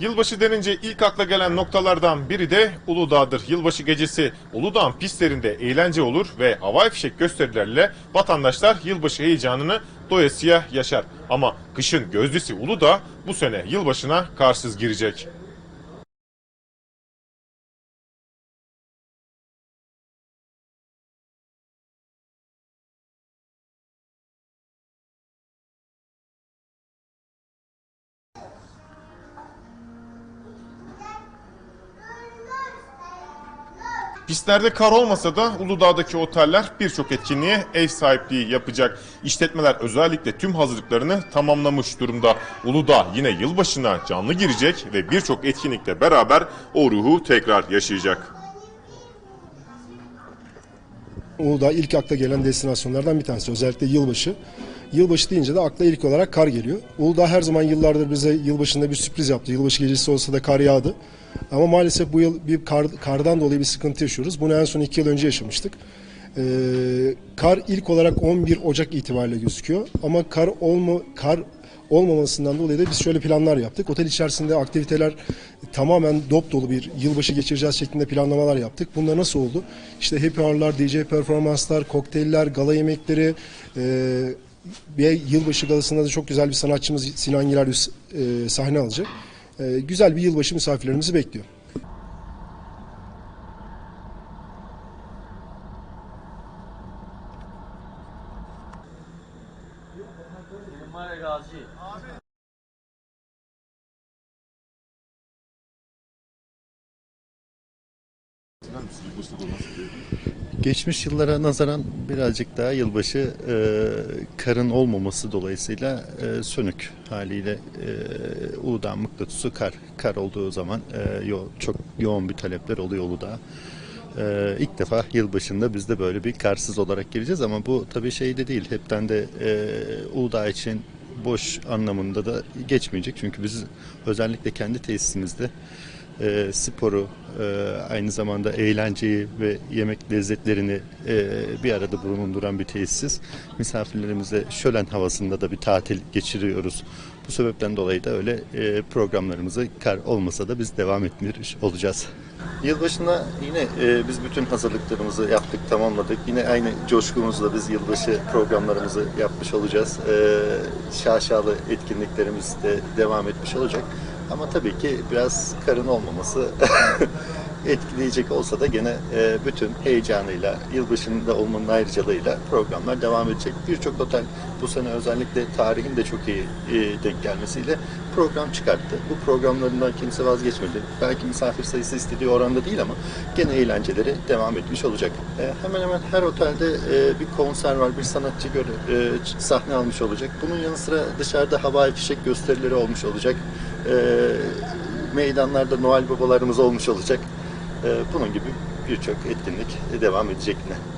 Yılbaşı denince ilk akla gelen noktalardan biri de Uludağ'dır. Yılbaşı gecesi Uludağ'ın pistlerinde eğlence olur ve havai fişek gösterilerle vatandaşlar yılbaşı heyecanını doyasıya yaşar. Ama kışın gözdesi Uludağ bu sene yılbaşına karsız girecek. Pistlerde kar olmasa da Uludağ'daki oteller birçok etkinliğe ev sahipliği yapacak. İşletmeler özellikle tüm hazırlıklarını tamamlamış durumda. Uludağ yine yılbaşına canlı girecek ve birçok etkinlikle beraber o ruhu tekrar yaşayacak. Uludağ ilk akla gelen destinasyonlardan bir tanesi. Özellikle yılbaşı. Yılbaşı deyince de akla ilk olarak kar geliyor. Uludağ her zaman yıllardır bize yılbaşında bir sürpriz yaptı. Yılbaşı gecesi olsa da kar yağdı. Ama maalesef bu yıl bir kar, kardan dolayı bir sıkıntı yaşıyoruz. Bunu en son iki yıl önce yaşamıştık. Ee, kar ilk olarak 11 Ocak itibariyle gözüküyor. Ama kar olma kar olmamasından dolayı da biz şöyle planlar yaptık. Otel içerisinde aktiviteler tamamen dop dolu bir yılbaşı geçireceğiz şeklinde planlamalar yaptık. Bunlar nasıl oldu? İşte happy hour'lar, DJ performanslar, kokteyller, gala yemekleri, e, ve yılbaşı galasında da çok güzel bir sanatçımız Sinan Gilaryus e, sahne alacak. E, güzel bir yılbaşı misafirlerimizi bekliyor. Numara Gazi. Geçmiş yıllara nazaran birazcık daha yılbaşı e, karın olmaması dolayısıyla e, sönük haliyle e, Uludağ mıknatısı kar. Kar olduğu zaman e, yo, çok yoğun bir talepler oluyor Uludağ'a. E, ilk defa yılbaşında biz de böyle bir karsız olarak gireceğiz ama bu tabii şey de değil. Hepten de e, Uludağ için boş anlamında da geçmeyecek. Çünkü biz özellikle kendi tesisimizde e, sporu, e, aynı zamanda eğlenceyi ve yemek lezzetlerini e, bir arada bulunduran bir tesis. Misafirlerimize şölen havasında da bir tatil geçiriyoruz. Bu sebepten dolayı da öyle e, programlarımızı kar olmasa da biz devam etmiş olacağız. Yılbaşında yine e, biz bütün hazırlıklarımızı yaptık, tamamladık. Yine aynı coşkumuzla biz yılbaşı programlarımızı yapmış olacağız. E, şaşalı etkinliklerimiz de devam etmiş olacak. Ama tabii ki biraz karın olmaması etkileyecek olsa da gene e, bütün heyecanıyla, yılbaşında olmanın ayrıcalığıyla programlar devam edecek. Birçok otel bu sene özellikle tarihin de çok iyi e, denk gelmesiyle program çıkarttı. Bu programlarından kimse vazgeçmedi. Belki misafir sayısı istediği oranda değil ama gene eğlenceleri devam etmiş olacak. E, hemen hemen her otelde e, bir konser var, bir sanatçı göre, e, sahne almış olacak. Bunun yanı sıra dışarıda havai fişek gösterileri olmuş olacak. E, meydanlarda Noel babalarımız olmuş olacak. E, bunun gibi birçok etkinlik devam edecek yine.